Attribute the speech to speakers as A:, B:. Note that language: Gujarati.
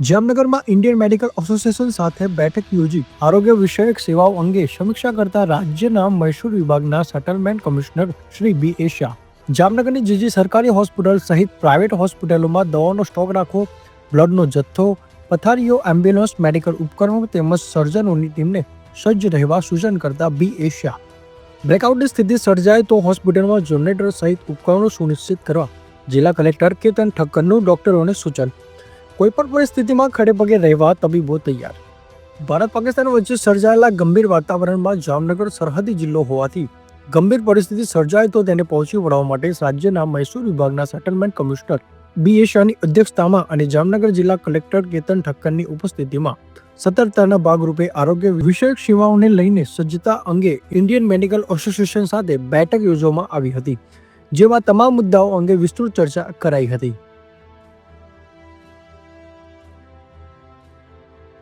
A: જામનગરમાં ઇન્ડિયન મેડિકલ એસોસિએશન સાથે બેઠક યોજી આરોગ્ય વિષયક સેવાઓ અંગે સમીક્ષા કરતા રાજ્યના મહેસૂલ વિભાગના settlement commissioner Shri B A જામનગરની જીજી સરકારી હોસ્પિટલ સહિત પ્રાઇવેટ હોસ્પિટલોમાં દવાનો સ્ટોક રાખવો, બ્લડનો જથ્થો, પથારીઓ, એમ્બ્યુલન્સ, મેડિકલ ઉપકરણો તેમજ સર્જનોની ટીમને સજ્જ રહેવા સૂચન કરતા બી એ શાહ. બ્રેકઆઉટની સ્થિતિ સર્જાય તો હોસ્પિટલમાં જનરેટર સહિત ઉપકરણો સુનિશ્ચિત કરવા જિલ્લા કલેક્ટર કેતન ઠક્કરનું ડોક્ટરોને સૂચન કોઈપણ પરિસ્થિતિમાં ખડેપગે રહેવા તબીબો તૈયાર. ભારત પાકિસ્તાન વચ્ચે સર્જાયેલા ગંભીર વાતાવરણમાં જામનગર સરહદી જિલ્લો હોવાથી ગંભીર પરિસ્થિતિ સર્જાય તો તેને પહોંચી વળવા માટે રાજ્યના મહેસૂલ વિભાગના સેટલમેન્ટ કમિશનર બી એ શાહની અધ્યક્ષતામાં અને જામનગર જિલ્લા કલેક્ટર કેતન ઠક્કરની ઉપસ્થિતિમાં સતર્કતાના ભાગરૂપે આરોગ્ય વિષયક સેવાઓને લઈને સજ્જતા અંગે ઇન્ડિયન મેડિકલ એસોસિએશન સાથે બેઠક યોજવામાં આવી હતી, જેમાં તમામ મુદ્દાઓ અંગે વિસ્તૃત ચર્ચા કરાઈ હતી.